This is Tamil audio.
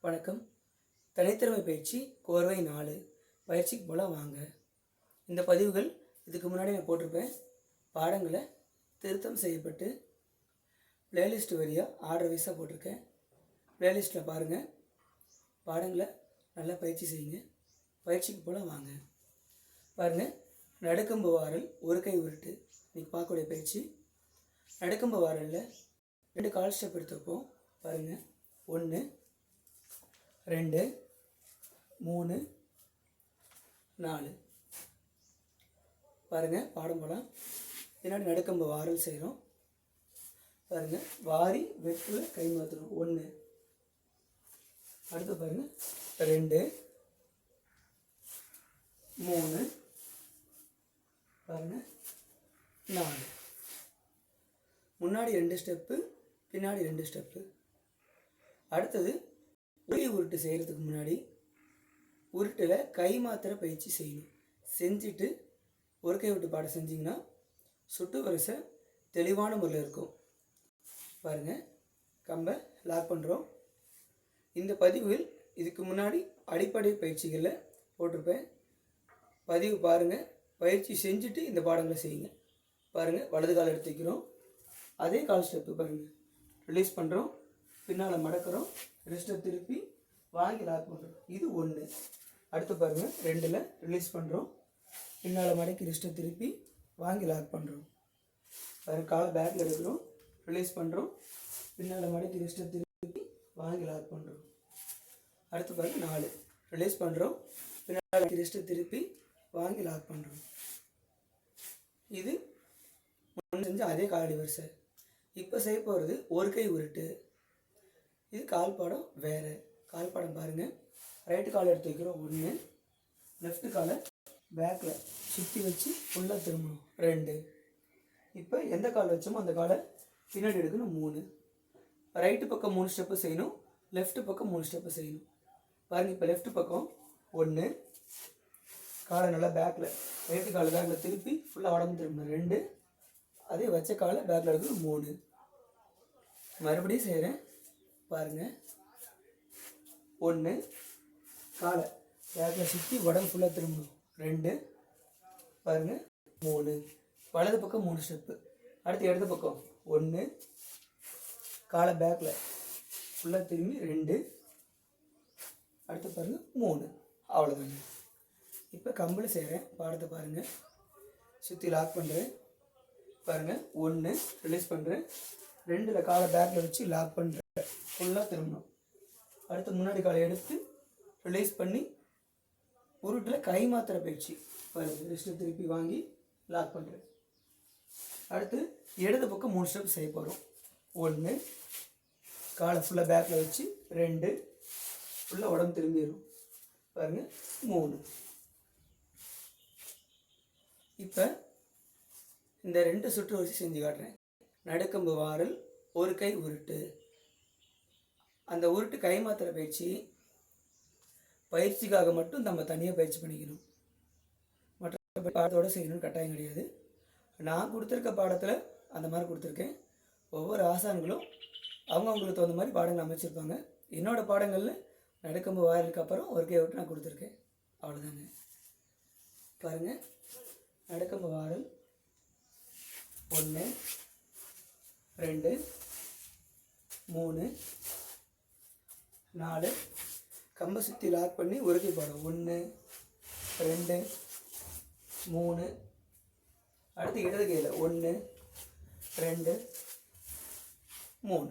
வணக்கம். தனித்திறமை பயிற்சி கோர்வை நாலு. பயிற்சிக்கு போல வாங்க. இந்த பதிவுகள் இதுக்கு முன்னாடி நான் போட்டிருப்பேன். பாடங்களை திருத்தம் செய்யப்பட்டு பிளேலிஸ்ட் வழியாக ஆர்டர் வைஸாக போட்டிருக்கேன். பிளேலிஸ்ட்டில் பாருங்கள் பாடங்களை நல்லா பயிற்சி செய்யுங்க. பயிற்சிக்கு போல வாங்க. பாருங்கள் நடுக்கம்பு வாரல் ஒரு கை உருட்டு. இன்றைக்கி பார்க்கக்கூடிய பயிற்சி. நடுக்கம்பு வாரலில் ரெண்டு கால் ஸ்டெப் எடுத்துப்போம் பாருங்கள் ஒன்று ரெண்டு மூணு நாலு. பாருங்கள் பாடம் போலாம். பின்னாடி நடுக்கம்பு வாரல் செய்கிறோம் பாருங்கள் வாரி வெட்டுல கை மாற்றணும் ஒன்று அடுத்து பாருங்கள் ரெண்டு மூணு. பாருங்கள் நாலு. முன்னாடி ரெண்டு ஸ்டெப்பு பின்னாடி ரெண்டு ஸ்டெப்பு. அடுத்தது ஒரே உருட்டு செய்கிறதுக்கு முன்னாடி உருட்டில் கை மாத்திர பயிற்சி செய்யணும். செஞ்சுட்டு ஒரு கை விட்டு பாடம் செஞ்சிங்கன்னா சுட்டு வரிசை தெளிவான முறையில் இருக்கும். பாருங்கள் கம்பை லாக் பண்ணுறோம் இந்த பதிவில் இதுக்கு முன்னாடி அடிப்படை பயிற்சிகளில் போட்டிருப்பேன். பதிவு பாருங்கள் பயிற்சி செஞ்சுட்டு இந்த பாடங்களை செய்யுங்க. பாருங்கள் வலது கால் எடுத்து வைக்கிறோம். அதே கால் ஸ்டெப்பு பாருங்கள் ரிலீஸ் பண்ணுறோம் பின்னால் மடக்கிறோம். ரெஸ்ட்டை திருப்பி வாங்கி லாக் பண்ணுறோம் இது ஒன்று அடுத்து பாருங்கள் ரெண்டில் ரிலீஸ் பண்ணுறோம் பின்னால் மடக்கி ரெஸ்ட்டை திருப்பி வாங்கி லாக் பண்ணுறோம் வேறு காலை பேக்கில் எடுக்கிறோம் ரிலீஸ் பண்ணுறோம் பின்னால் மடக்கி ரெஸ்ட்டை திருப்பி வாங்கி லாக் பண்ணுறோம் அடுத்து பாருங்க. நாலு. ரிலீஸ் பண்ணுறோம் பின்னால் ரெஸ்ட்டை திருப்பி வாங்கி லாக் பண்ணுறோம் இது ஒன்று செஞ்சு அதே காலடி வரிசை. இப்போ செய்ய போகிறது ஒரு கை உருட்டு. இது கால் பாடம் வேறு. கால் பாடம் பாருங்கள் ரைட்டு கால் எடுத்து வைக்கிறோம். ஒன்று. லெஃப்ட் காலை பேக்கில் சுற்றி வச்சு ஃபுல்லாக திரும்பணும். ரெண்டு. இப்போ எந்த கால் வச்சோமோ அந்த காலை பின்னாடி எடுக்கணும். மூணு. ரைட்டு பக்கம் மூணு ஸ்டெப்பு செய்யணும். லெஃப்ட் பக்கம் மூணு ஸ்டெப்பு செய்யணும். பாருங்கள் இப்போ லெஃப்ட் பக்கம் ஒன்று. காலை நல்லா பேக்கில் ரைட்டு காலை பேக்கில் திருப்பி ஃபுல்லாக உடம்பு திரும்பணும். ரெண்டு. அதே வச்ச காலை பேக்கில் எடுக்கணும். மூணு. மறுபடியும் செய்கிறேன் பாருங்கள் ஒன்று காலை. பேக்கில் சுற்றி உடம்பு ஃபுல்லாக திரும்பணும். ரெண்டு பாருங்கள் மூணு. வலது பக்கம் மூணு ஸ்டெப்பு அடுத்து இடது பக்கம் ஒன்று காலை பேக்கில் ஃபுல்லாக திரும்பி ரெண்டு. அடுத்து பாருங்கள் மூணு. அவ்வளோதாங்க இப்போ கம்பில் செய்கிறேன் பாடத்தை பாருங்கள் சுற்றி லாக் பண்ணுறேன் பாருங்கள் ஒன்று ரிலீஸ் பண்ணுறேன் ரெண்டில் காலை பேக்கில் வச்சு லாக் பண்ணுறேன் ஃபுல்லாக திரும்பணும். அடுத்து முன்னாடி காலை எடுத்து ரிலீஸ் பண்ணி உருட்டில் கை மாத்திர பயிற்சி. பாருங்கள் ரெஸ்ட்டு திருப்பி வாங்கி லாக் பண்ணுறேன் அடுத்து இடது பக்கம் மூணு ஸ்டெப் செய்ய போகிறோம் ஒன்று காலை ஃபுல்லாக பேக்கில் வச்சு ரெண்டு ஃபுல்லாக உடம்பு திரும்பிடும். பாருங்கள் மூணு. இப்போ இந்த ரெண்டு சுற்று வச்சு செஞ்சு காட்டுறேன். நடுக்கம்பு வாரல் ஒரு கை உருட்டு. அந்த உருட்டு கை மாத்திர பயிற்சி பயிற்சிக்காக மட்டும் நம்ம தனியாக பயிற்சி பண்ணிக்கணும். மற்ற பாடத்தோடு செய்யணும்னு கட்டாயம் கிடையாது. நான் கொடுத்துருக்க பாடத்தில் அந்த மாதிரி கொடுத்துருக்கேன். ஒவ்வொரு ஆசான்களும் அவங்க அவங்களுக்கு தகுந்த மாதிரி பாடங்கள் அமைச்சிருப்பாங்க. என்னோடய பாடங்களில் நடுக்கம்பு வாயிலுக்கு அப்புறம் ஒரு கை விட்டு நான் கொடுத்துருக்கேன். அவ்வளோதாங்க பாருங்கள் நடுக்கம்பு வாரல் ஒன்று ரெண்டு மூணு நாலு. கம்பை சுற்றி லாக் பண்ணி உறுதி போடும் ஒன்று ரெண்டு மூணு. அடுத்து இடது கையில் ஒன்று ரெண்டு மூணு.